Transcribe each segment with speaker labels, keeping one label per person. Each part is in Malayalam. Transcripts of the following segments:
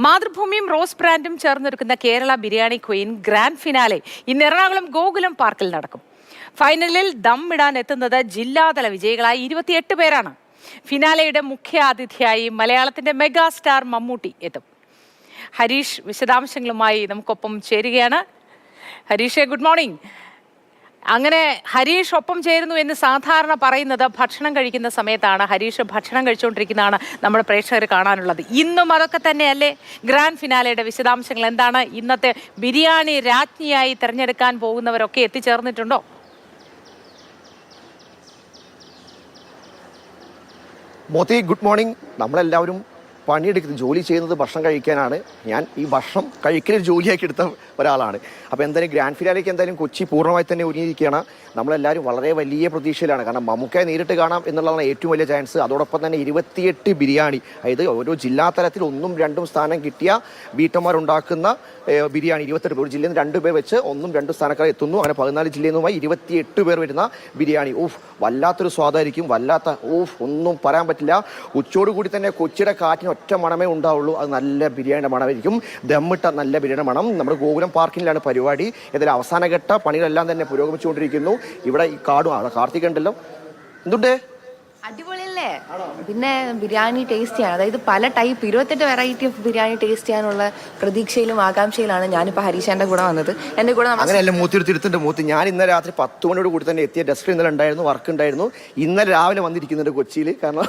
Speaker 1: മാതൃഭൂമിയും റോസ് ബ്രാൻഡും ചേർന്നൊരുക്കുന്ന Kerala biryani queen grand finale ഇന്ന് എറണാകുളം ഗോകുലം പാർക്കിൽ നടക്കും. ഫൈനലിൽ ദം ഇടാൻ എത്തുന്നത് ജില്ലാതല വിജയികളായ ഇരുപത്തിയെട്ട് പേരാണ്. ഫിനാലയുടെ മുഖ്യ അതിഥിയായി മലയാളത്തിന്റെ മെഗാ സ്റ്റാർ മമ്മൂട്ടി എത്തും. ഹരീഷ് വിശദാംശങ്ങളുമായി നമുക്കൊപ്പം ചേരുകയാണ്. ഹരീഷെ ഗുഡ് മോർണിംഗ്. അങ്ങനെ ഹരീഷ് ഒപ്പം ചേരുന്നു എന്ന് സാധാരണ പറയുന്നത് ഭക്ഷണം കഴിക്കുന്ന സമയത്താണ്. ഹരീഷ് ഭക്ഷണം കഴിച്ചുകൊണ്ടിരിക്കുന്നതാണ് നമ്മുടെ പ്രേക്ഷകർ കാണാനുള്ളത്. ഇന്നും അതൊക്കെ തന്നെയല്ലേ? ഗ്രാൻഡ് ഫിനാലയുടെ വിശദാംശങ്ങൾ എന്താണ്? ഇന്നത്തെ ബിരിയാണി രാജ്ഞിയായി തിരഞ്ഞെടുക്കാൻ പോകുന്നവരൊക്കെ എത്തിച്ചേർന്നിട്ടുണ്ടോ?
Speaker 2: മോത്തി ഗുഡ് മോർണിംഗ് നമ്മളെല്ലാവരും പണിയെടുക്കുന്നത് ജോലി ചെയ്യുന്നത് ഭക്ഷണം കഴിക്കാനാണ് ഞാൻ ഈ ഭക്ഷണം കഴിക്കൽ ജോലിയാക്കി എടുത്ത ഒരാളാണ്. അപ്പോൾ എന്തായാലും ഗ്രാൻഡ് ഫിനാലേക്ക് എന്തായാലും കൊച്ചി പൂർണമായി തന്നെ ഒരുങ്ങിയിരിക്കുകയാണ്. നമ്മളെല്ലാവരും വളരെ വലിയ പ്രതീക്ഷയിലാണ്. കാരണം മമ്മൂക്കയെ നേരിട്ട് കാണാം എന്നുള്ളതാണ് ഏറ്റവും വലിയ ചാൻസ് അതോടൊപ്പം തന്നെ ഇരുപത്തിയെട്ട് ബിരിയാണി അതായത് ഓരോ ജില്ലാ തലത്തിൽ ഒന്നും രണ്ടും സ്ഥാനം കിട്ടിയ വീട്ടമ്മമാരുണ്ടാക്കുന്ന ബിരിയാണി ഇരുപത്തെട്ട് ഒരു ജില്ലയിൽ നിന്ന് രണ്ട് പേർ വെച്ച് ഒന്നും രണ്ടും സ്ഥാനക്കാർ എത്തുന്നു. അങ്ങനെ പതിനാല് ജില്ലയിൽ നിന്നുമായി ഇരുപത്തിയെട്ട് പേർ വരുന്ന ബിരിയാണി. ഊഫ് വല്ലാത്തൊരു സ്വാദായിരിക്കും. വല്ലാത്ത ഊഫ് ഒന്നും പറയാൻ പറ്റില്ല. ഉച്ചയോടുകൂടി തന്നെ കൊച്ചിയുടെ കാറ്റിന് ഒറ്റ മണമേ ഉണ്ടാവുള്ളൂ. അത് നല്ല ബിരിയാണിയുടെ മണമായിരിക്കും. ദമ്മിട്ട നല്ല ബിരിയാണി മണം. നമ്മുടെ ഗോകുലം പാർക്കിങ്ങിലാണ് പരിപാടി. ഇതിൽ അവസാനഘട്ട പണികളെല്ലാം തന്നെ പുരോഗമിച്ചുകൊണ്ടിരിക്കുന്നു. ഇവിടെ ഈ കാടും അവിടെ കാർത്തിക് ഉണ്ടല്ലോ. എന്തുണ്ട്?
Speaker 3: അടിപൊളിയല്ലേ? പിന്നെ ബിരിയാണി ടേസ്റ്റ് ചെയ്യാൻ അതായത് പല ടൈപ്പ് ഇരുപത്തെട്ട് വെറൈറ്റി ഓഫ് ബിരിയാണി ടേസ്റ്റ് ചെയ്യാനുള്ള പ്രതീക്ഷയിലും ആകാംക്ഷയിലാണ് ഞാനിപ്പോൾ ഹരീഷാന്റെ കൂടെ വന്നത്. എന്റെ കൂടെ
Speaker 2: അങ്ങനെയല്ല മൂത്തി മൂത്ത്. ഞാൻ ഇന്നലെ രാത്രി പത്ത് മണിയോട് കൂടി തന്നെ എത്തിയ ഡെസ്ക് ഇന്നലെ ഉണ്ടായിരുന്നു വർക്ക് ഉണ്ടായിരുന്നു. ഇന്നലെ രാവിലെ വന്നിരിക്കുന്നുണ്ട് കൊച്ചിയിൽ കാരണം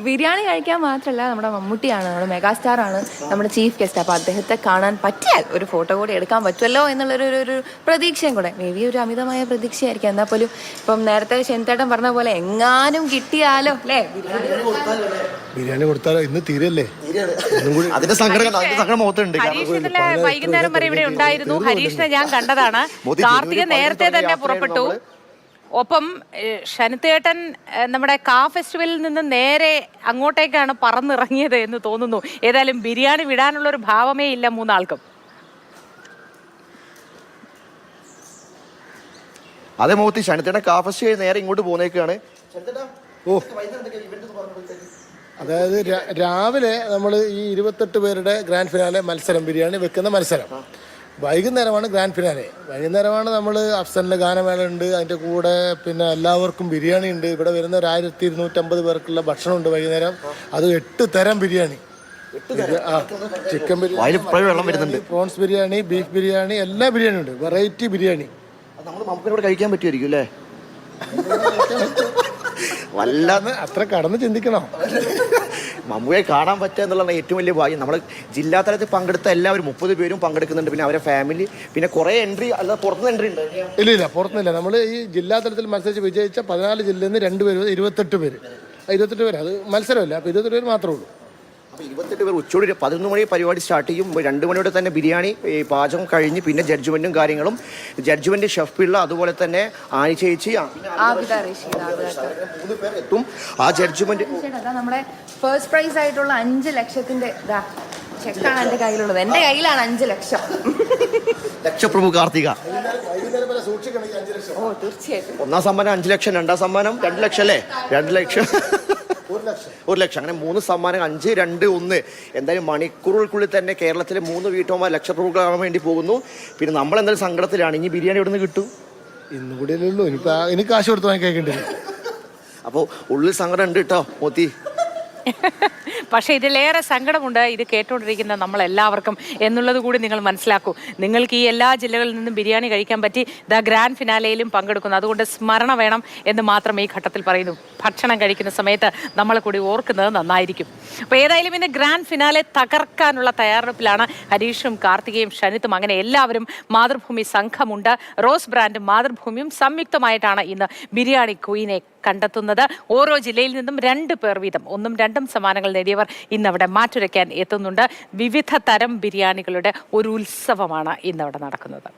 Speaker 3: ബിരിയാണി കഴിക്കാൻ മാത്രമല്ല നമ്മുടെ മമ്മൂട്ടിയാണ് നമ്മുടെ മെഗാസ്റ്റാർ ആണ് നമ്മുടെ ചീഫ് ഗസ്റ്റ്. അപ്പോൾ അദ്ദേഹത്തെ കാണാൻ പറ്റിയാൽ ഒരു ഫോട്ടോ കൂടി എടുക്കാൻ പറ്റുമല്ലോ എന്നുള്ളൊരു ഒരു- ഒരു പ്രതീക്ഷയും കൂടെ. മേ ബി ഒരു അമിതമായ പ്രതീക്ഷയായിരിക്കും. എന്നാൽ പോലും ഇപ്പം നേരത്തെ ചെന്തേട്ടൻ പറഞ്ഞ പോലെ എങ്ങാനും കിട്ടിയാലോ അല്ലേ?
Speaker 4: ബിരിയാണി കൊടുത്താലോ ഇന്ന് തീരല്ലേ?
Speaker 2: അതിന്റെ സങ്കടം കണ്ടോ? അതിന്റെ സങ്കടം മുഖത്തുണ്ട്.
Speaker 1: ഹരീഷ് ഇന്നലെ വൈകുന്നേരം വരെ ഇവിടെ ഉണ്ടായിരുന്നു. ഹരീഷിനെ ഞാൻ കണ്ടതാണ്. കാർത്തിക നേരത്തെ തന്നെ പുറപ്പെട്ടു. ഒപ്പം ഷനിത്തേട്ടൻ ശനിത്തേട്ടൻ നമ്മുടെ കാ ഫെസ്റ്റിവലിൽ നിന്ന് നേരെ അങ്ങോട്ടേക്കാണ് പറന്നിറങ്ങിയത് എന്ന് തോന്നുന്നു. ഏതായാലും ബിരിയാണി വിടാനുള്ള ഒരു ഭാവമേ ഇല്ല മൂന്നാൾക്കും.
Speaker 2: അതെ മൂത്തി ഷനിത്തേട്ടൻ കാഫസ്റ്റ് ഫെസ്റ്റിവൽ നേരെ ഇങ്ങോട്ട് പോകുന്നേക്കാണ്
Speaker 4: ഓ. അതായത് രാവിലെ നമ്മൾ ഈ ഇരുപത്തെട്ട് പേരുടെ ഗ്രാൻഡ് ഫിനാലെ മത്സരം ബിരിയാണി വെക്കുന്ന മത്സരം. വൈകുന്നേരമാണ് ഗ്രാൻഡ് ഫിനാലെ വൈകുന്നേരമാണ് നമ്മൾ അഫ്സലിന്റെ ഗാനമേള ഉണ്ട് അതിന്റെ കൂടെ പിന്നെ എല്ലാവർക്കും ബിരിയാണി ഉണ്ട്. ഇവിടെ വരുന്ന ഒരു ആയിരത്തി ഇരുന്നൂറ്റമ്പത് പേർക്കുള്ള ഭക്ഷണമുണ്ട് വൈകുന്നേരം. അത് എട്ട് തരം ബിരിയാണി. ആ chicken biryani prawns biryani beef biryani എല്ലാ ബിരിയാണി ഉണ്ട്. വെറൈറ്റി ബിരിയാണി.
Speaker 2: കഴിക്കാൻ പറ്റുമായിരിക്കും അല്ലേ? വല്ലാതെ
Speaker 4: അത്ര കടന്ന് ചിന്തിക്കണം?
Speaker 2: മമ്മൂയെ കാണാൻ പറ്റുക എന്നുള്ളതാണ് ഏറ്റവും വലിയ ഭാഗ്യം. നമ്മൾ ജില്ലാ തലത്തിൽ പങ്കെടുത്ത എല്ലാവരും മുപ്പത് പേരും പങ്കെടുക്കുന്നുണ്ട്. പിന്നെ അവരെ ഫാമിലി പിന്നെ കുറേ എൻട്രി അല്ല പുറത്തുനിന്ന് എൻട്രി ഉണ്ട്?
Speaker 4: ഇല്ല ഇല്ല പുറത്തുനിന്നില്ല. നമ്മൾ ഈ ജില്ലാ തലത്തിൽ മത്സരിച്ച് വിജയിച്ച പതിനാല് ജില്ലയിൽ നിന്ന് രണ്ട് ഇരുപത്തെട്ട് പേര്. ഇരുപത്തെട്ട് പേര്. അത് മത്സരമല്ല അപ്പോൾ ഇരുപത്തെട്ട് പേര് മാത്രമേ ഉള്ളൂ.
Speaker 2: അപ്പോൾ ഇരുപത്തെട്ട് പേർ ഉച്ചയോടെ ഒരു പതിനൊന്ന് മണി പരിപാടി സ്റ്റാർട്ട് ചെയ്യും. രണ്ട് മണിയോടെ തന്നെ ബിരിയാണി ഈ പാചകം കഴിഞ്ഞ് പിന്നെ ജഡ്ജ്മെന്റും കാര്യങ്ങളും. ജഡ്ജ്മെന്റ് ഷെഫ് പിള്ള അതുപോലെ തന്നെ ആനി ചേച്ചി മൂന്ന് പേർ എത്തും. ആ
Speaker 3: ജഡ്ജ്മെന്റ് അതാ നമ്മുടെ ഫസ്റ്റ് പ്രൈസ് ആയിട്ടുള്ള അഞ്ച് ലക്ഷത്തിന്റെ ഇതാ ചെക്കാണ് കയ്യിലുള്ളത്. എന്റെ കയ്യിലാണ് അഞ്ച് ലക്ഷം.
Speaker 2: ലക്ഷപ്രഭു കാർത്തിക.
Speaker 3: ഓ തീർച്ചയായിട്ടും.
Speaker 2: ഒന്നാം സമ്മാനം അഞ്ച് ലക്ഷം രണ്ടാം സമ്മാനം രണ്ട് ലക്ഷം അല്ലേ? രണ്ട് ലക്ഷം.
Speaker 4: ഒരു ലക്ഷം.
Speaker 2: അങ്ങനെ മൂന്ന് സമ്മാനങ്ങൾ അഞ്ച് രണ്ട് ഒന്ന്. എന്തായാലും മണിക്കൂറുകൾക്കുള്ളിൽ തന്നെ കേരളത്തിലെ മൂന്ന് വീട്ടമ്മമാർ ലക്ഷപ്രഭുക്കളാകാൻ വേണ്ടി പോകുന്നു. പിന്നെ നമ്മൾ എന്തായാലും സങ്കടത്തിലാണ്. ഇനി ബിരിയാണി എവിടെ നിന്ന് കിട്ടും?
Speaker 4: ഇന്നും കൂടി ഉള്ളൂ. ഇനിയിപ്പോൾ എനിക്ക് കാശ് കൊടുത്ത് വാങ്ങി
Speaker 2: അപ്പോൾ ഉള്ളിൽ സങ്കടം ഉണ്ട് കേട്ടോ മോത്തി.
Speaker 1: പക്ഷേ ഇതിലേറെ സങ്കടമുണ്ട് ഇത് കേട്ടുകൊണ്ടിരിക്കുന്ന നമ്മളെല്ലാവർക്കും എന്നുള്ളത് കൂടി നിങ്ങൾ മനസ്സിലാക്കൂ. നിങ്ങൾക്ക് ഈ എല്ലാ ജില്ലകളിൽ നിന്നും ബിരിയാണി കഴിക്കാൻ പറ്റി ദ ഗ്രാൻഡ് ഫിനാലയിലും പങ്കെടുക്കുന്നു. അതുകൊണ്ട് സ്മരണ വേണം എന്ന് മാത്രം ഈ ഘട്ടത്തിൽ പറയുന്നു. ഭക്ഷണം കഴിക്കുന്ന സമയത്ത് നമ്മൾ കൂടി ഓർക്കുന്നത് നന്നായിരിക്കും. അപ്പോൾ ഏതായാലും ഇന്ന് ഗ്രാൻഡ് ഫിനാലെ തകർക്കാനുള്ള തയ്യാറെടുപ്പിലാണ് ഹരീഷും കാർത്തികയും ഷനിത്തും അങ്ങനെ എല്ലാവരും മാതൃഭൂമി സംഘമുണ്ട്. റോസ് ബ്രാൻഡും മാതൃഭൂമിയും സംയുക്തമായിട്ടാണ് ഇന്ന് ബിരിയാണി ക്വീനെ കണ്ടെത്തുന്നത്. ഓരോ ജില്ലയിൽ നിന്നും രണ്ട് പേർ വീതം ഒന്നും രണ്ടും സമ്മാനങ്ങൾ നേടിയവർ ഇന്നവിടെ മാറ്റുരയ്ക്കാൻ എത്തുന്നുണ്ട്. വിവിധ തരം ബിരിയാണികളുടെ ഒരു ഉത്സവമാണ് ഇന്നവിടെ നടക്കുന്നത്.